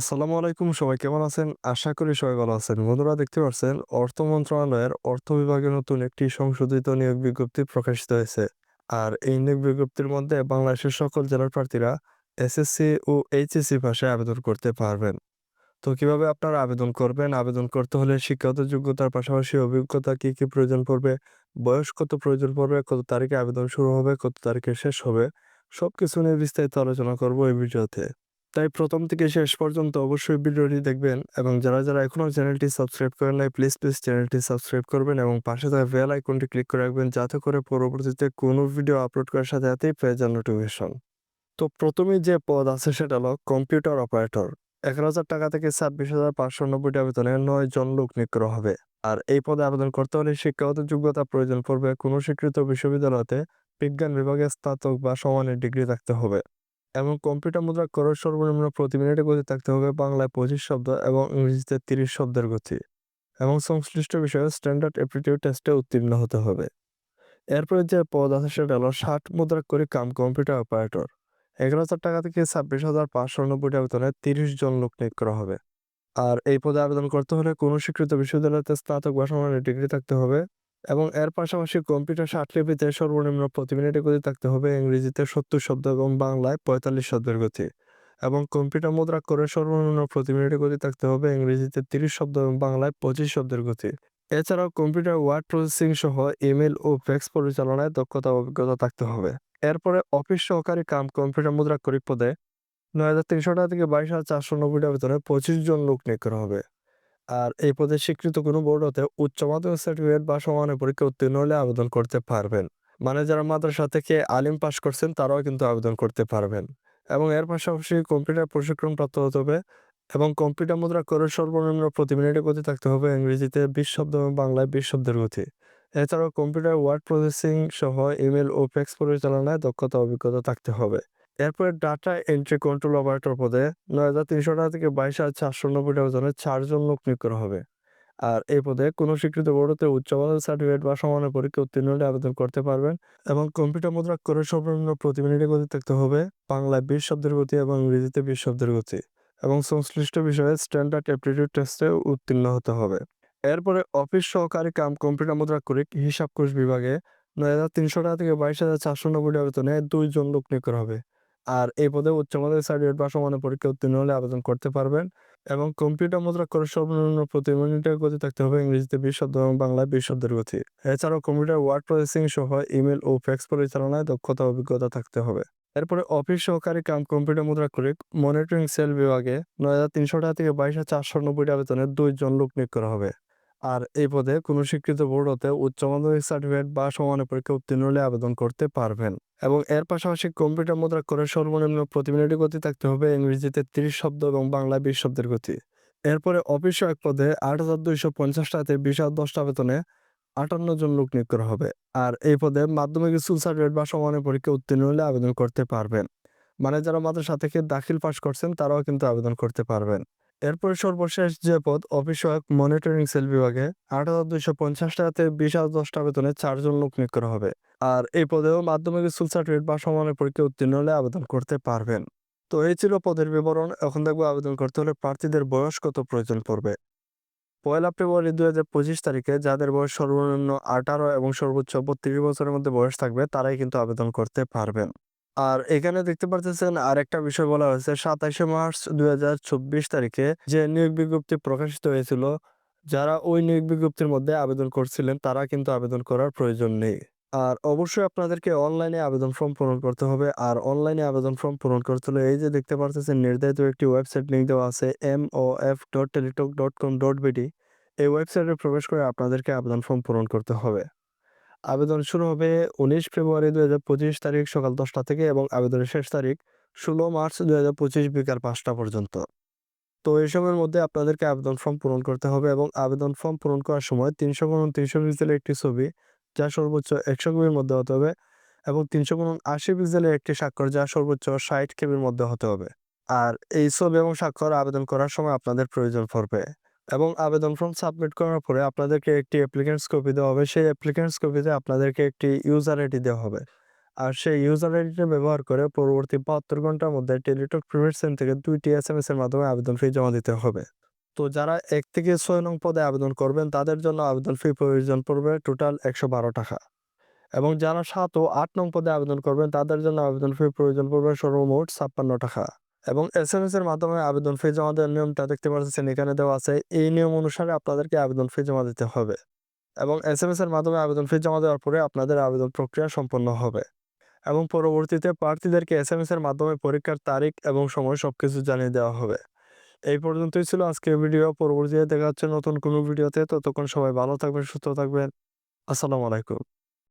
আসসালামু আলাইকুম সবাই কেমন আছেন? আশা করি সবাই ভালো আছেন। বন্ধুরা দেখতে পাচ্ছেন অর্থ মন্ত্রণালয়ের অর্থ বিভাগে নতুন একটি সংশোধিত নিয়োগ বিজ্ঞপ্তি প্রকাশিত হয়েছে। আর এই নিয়োগ বিজ্ঞপ্তির মধ্যে বাংলাদেশের সকল জেলার প্রার্থীরা এসএসসি ও এইচএসসি পাশে আবেদন করতে পারবেন। তো কীভাবে আপনারা আবেদন করবেন? আবেদন করতে হলে শিক্ষাগত যোগ্যতার পাশাপাশি অভিজ্ঞতা কি, কি প্রয়োজন পড়বে? বয়স কত প্রয়োজন পড়বে? কত তারিখে আবেদন শুরু হবে? কত তারিখে শেষ হবে? সবকিছু নিয়ে বিস্তারিত আলোচনা করব এই ভিডিওতে। তাই প্রথম থেকে শেষ পর্যন্ত অবশ্যই ভিডিওটি দেখবেন এবং যারা, যারা এখনও চ্যানেলটি সাবস্ক্রাইব করেন নাই প্লিজ, প্লিজ চ্যানেলটি সাবস্ক্রাইব করবেন এবং পাশে থাকা বেল আইকনটি ক্লিক করে রাখবেন যাতে করে পরবর্তীতে কোনো ভিডিও আপলোড করার সাথে সাথেই পেয়ে যান নোটিফিকেশন। তো প্রথমে যে পদ আছে সেটা হলো কম্পিউটার অপারেটর। ৳১১,০০০ টাকা থেকে ৳২৬,৫৯০ টাকা বেতনে নয় জন লোক নিয়োগ করা হবে। আর এই পদে আবেদন করতে হলে শিক্ষাগত যোগ্যতা প্রয়োজন পড়বে কোনো স্বীকৃত বিশ্ববিদ্যালয়তে বিজ্ঞান বিভাগে স্নাতক বা সমানের ডিগ্রি থাকতে হবে। এবং কম্পিউটার মুদ্রাক্ষরের সর্বনিম্ন প্রতি মিনিটে গতি থাকতে হবে বাংলায় ২৫ শব্দ এবং ইংরেজিতে ৩০ শব্দের গতি। এবং সংশ্লিষ্ট বিষয়ে স্ট্যান্ডার্ড অ্যাপটিটিউড টেস্টে উত্তীর্ণ হতে হবে। এরপরে যে পদ আছে সেটা হলো ষাট মুদ্রা করে কাম কম্পিউটার অপারেটর। ৳১১,০০০ টাকা থেকে ৳২৬,৫৯০ টাকা বেতনে ৩০ জন লোক নিয়োগ করা হবে। আর এই পদে আবেদন করতে হলে কোনো স্বীকৃত বিশ্ববিদ্যালয়তে স্নাতক বা সমানের ডিগ্রি থাকতে হবে এবং এর পাশাপাশি কম্পিউটার ষাটলিপিতে সর্বনিম্ন প্রতি মিনিটে গতি থাকতে হবে ইংরেজিতে ৭০ শব্দ এবং বাংলায় ৪৫ শব্দের গতি। এবং কম্পিউটার মুদ্রাক্ষরের সর্বনিম্ন প্রতি মিনিটে গতি থাকতে হবে ইংরেজিতে ৩০ শব্দ এবং বাংলায় ২৫ শব্দের গতি। এছাড়াও কম্পিউটার ওয়ার্ড প্রসেসিং সহ ইমেইল ও ফ্যাক্স পরিচালনায় দক্ষতা অভিজ্ঞতা থাকতে হবে। এরপরে অফিস সহকারী কাম কম্পিউটার মুদ্রা মুদ্রাক্ষরিক পদে ৳৯,৩০০ টাকা থেকে ৳২২,৪৯০ টাকা বেতনে ২৫ জন লোক নিয়োগ করা হবে। আর এই পদে স্বীকৃত কোনো বোর্ড হতে উচ্চ মাধ্যমিক সার্টিফিকেট বা সমমানের পরীক্ষা উত্তীর্ণ হলে আবেদন করতে পারবেন। মানে যারা মাদ্রাসা থেকে আলিম পাস করছেন, তারাও কিন্তু আবেদন করতে পারবেন। এবং এর পাশাপাশি কম্পিউটার প্রশিক্ষণ প্রাপ্ত হতে হবে এবং কম্পিউটার মুদ্রাক্ষরের সর্বনিম্ন প্রতি মিনিটে গতি থাকতে হবে ইংরেজিতে ২০ শব্দ এবং বাংলায় ২০ শব্দের গতি। এছাড়াও কম্পিউটার ওয়ার্ড প্রসেসিং সহ ইমেল ও ফ্যাক্স পরিচালনায় দক্ষতা অভিজ্ঞতা থাকতে হবে। এরপরে ডাটা এন্ট্রি কন্ট্রোল অপারেটর পদে ৳৯,৩০০ টাকা থেকে ৳২২,৪৯০ টাকা বেতনে ৪ জন লোক নিয়োগ করা হবে। আর এই পদে কোনো স্বীকৃত বোর্ড হতে উচ্চ মাধ্যমিক সার্টিফিকেট বা সমমানের পরীক্ষা উত্তীর্ণ হলে আবেদন করতে পারবেন এবং কম্পিউটার মুদ্রাক্ষরের সর্বনিম্ন প্রতি মিনিটে গতি থাকতে হবে বাংলায় ২০ শব্দের গতি এবং ইংরেজিতে ২০ শব্দের গতি। এবং সংশ্লিষ্ট বিষয়ে স্ট্যান্ডার্ড অ্যাপটিটিউড টেস্টে উত্তীর্ণ হতে হবে। এরপরে অফিস সহকারী কাম কম্পিউটার মুদ্রাক্ষরিক হিসাবকোষ বিভাগে ৳৯,৩০০ টাকা থেকে ৳২২,৪৯০ টাকা বেতনে ২ জন লোক নিয়োগ করা হবে। আর এই পদে উচ্চ মাধ্যমিক সার্টিফিকেট বা সমমানের পরীক্ষায় উত্তীর্ণ হলে আবেদন করতে পারবেন এবং কম্পিউটার মুদ্রাক্ষরের সর্বনিম্ন প্রতি মিনিটে গতি থাকতে হবে ইংরেজিতে ২০ শব্দ এবং বাংলায় ২০ শব্দের গতি। এছাড়াও কম্পিউটার ওয়ার্ড প্রসেসিং সহ ইমেল ও ফ্যাক্স পরিচালনায় দক্ষতা অভিজ্ঞতা থাকতে হবে। এরপরে অফিস সহকারী কাম কম্পিউটার মুদ্রাক্ষরিক মনিটরিং সেল বিভাগে ৳৯,৩০০ টাকা থেকে ৳২২,৪৯০ টাকা বেতনে ২ জন লোক নিয়োগ করা হবে। আর এই পদে কোনো স্বীকৃত বোর্ড হতে উচ্চ মাধ্যমিক সার্টিফিকেট বা সমমানের পরীক্ষায় উত্তীর্ণ হলে আবেদন করতে পারবেন। এবং এর পাশাপাশি কম্পিউটার মুদ্রাক্ষরের সর্বনিম্ন প্রতি মিনিটে গতি থাকতে হবে ইংরেজিতে ৩০ শব্দ এবং বাংলায় ২০ শব্দের গতি। এরপরে অফিস সহায়ক পদে ৳৮,২৫০ টাকা থেকে ৳২০,০১০ টাকা বেতনে ৫৮ জন লোক নিয়োগ করা হবে। আর এই পদে মাধ্যমিক স্কুল সার্টিফিকেট বা সমমানের পরীক্ষায় উত্তীর্ণ হলে আবেদন করতে পারবেন। মানে যারা মাদ্রাসা থেকে দাখিল পাস করছেন তারাও কিন্তু আবেদন করতে পারবেন। এরপরে সর্বশেষ যে পদ অফিস মনিটরিং সেল বিভাগে ৳৮,২৫০ টাকা থেকে ৳২০,০১০ টাকা বেতনে ৪ জন লোক নিয়োগ করা হবে। আর এই পদেও মাধ্যমিক স্কুল সার্টিফিকেট বা সমমানের পরীক্ষা উত্তীর্ণ হলে আবেদন করতে পারবেন। তো এই ছিল পদের বিবরণ। এখন দেখব আবেদন করতে হলে প্রার্থীদের বয়স কত প্রয়োজন পড়বে। পয়লা ফেব্রুয়ারি ২০২৫ তারিখে যাদের বয়স সর্বনিম্ন ১৮ এবং সর্বোচ্চ ৩২ বছরের মধ্যে বয়স থাকবে তারাই কিন্তু আবেদন করতে পারবেন। আর এখানে দেখতে পারতেছেন আরেকটা বিষয় বলা হয়েছে ২৭শে মার্চ ২০২৪ তারিখে যে নিয়োগ বিজ্ঞপ্তি প্রকাশিত হয়েছিল, যারা ওই নিয়োগ বিজ্ঞপ্তির মধ্যে আবেদন করছিলেন তারা কিন্তু আবেদন করার প্রয়োজন নেই। আর অবশ্যই আপনাদেরকে অনলাইনে আবেদন ফর্ম পূরণ করতে হবে। আর অনলাইনে আবেদন ফর্ম পূরণ করতে হলে এই যে দেখতে পারতেছেন নির্ধারিত একটি ওয়েবসাইট লিংক দেওয়া আছে M O F dot Teletalk dot com dot BD এই ওয়েবসাইটে প্রবেশ করে আপনাদেরকে আবেদন ফর্ম পূরণ করতে হবে। আবেদন শুরু হবে ১৯ ফেব্রুয়ারি ২০২৫ তারিখ সকাল ১০টা থেকে এবং আবেদনের শেষ তারিখ ১৬ মার্চ ২০২৫ বিকাল পাঁচটা পর্যন্ত। তো এই সময়ের মধ্যে আপনাদেরকে আবেদন ফর্ম পূরণ করতে হবে এবং আবেদন ফর্ম পূরণ করার সময় ৩০০ গুণন ৩০০ পিক্সেলের একটি ছবি যা সর্বোচ্চ ১০০ কেবির মধ্যে হতে হবে এবং ৩০০ গুণন ৮০ পিক্সেলের একটি স্বাক্ষর যা সর্বোচ্চ ৬০ কেবির মধ্যে হতে হবে। আর এই ছবি এবং স্বাক্ষর আবেদন করার সময় আপনাদের প্রয়োজন পড়বে। এবং আবেদন ফর্ম সাবমিট করার পরে আপনাদেরকে একটি অ্যাপ্লিকেন্টস কপি দেওয়া হবে। সেই অ্যাপ্লিকেন্টস কপিতে আপনাদেরকে একটি ইউজার আইডি দেওয়া হবে। আর সেই ইউজার আইডিটা ব্যবহার করে পরবর্তী ৭২ ঘণ্টার মধ্যে টেলিটক প্রিপেড সিম থেকে ২ টি এসএমএস এর মাধ্যমে আবেদন ফি জমা দিতে হবে। তো যারা এক থেকে ছয় নং পদে আবেদন করবেন, তাদের জন্য আবেদন ফি প্রয়োজন পড়বে টোটাল ৳১১২ এবং যারা সাত ও আট নং পদে আবেদন করবেন, তাদের জন্য আবেদন ফি প্রয়োজন পড়বে সর্বমোট ৳৫৬ এবং এসএমএস এর মাধ্যমে আবেদন ফি জমা দেওয়ার নিয়মটা দেখতে পাচ্ছেন এখানে দেওয়া আছে। এই নিয়ম অনুসারে আপনাদেরকে আবেদন ফি জমা দিতে হবে এবং এসএমএস এর মাধ্যমে আবেদন ফি জমা দেওয়ার পরে আপনাদের আবেদন প্রক্রিয়া সম্পন্ন হবে এবং পরবর্তীতে প্রার্থীদেরকে এসএমএস এর মাধ্যমে পরীক্ষার তারিখ এবং সময় সবকিছু জানিয়ে দেওয়া হবে। এই পর্যন্তই ছিল আজকের ভিডিও। পরবর্তীতে দেখা হচ্ছে নতুন কোনো ভিডিওতে। ততক্ষণ সবাই ভালো থাকবেন, সুস্থ থাকবেন। আসসালামু আলাইকুম।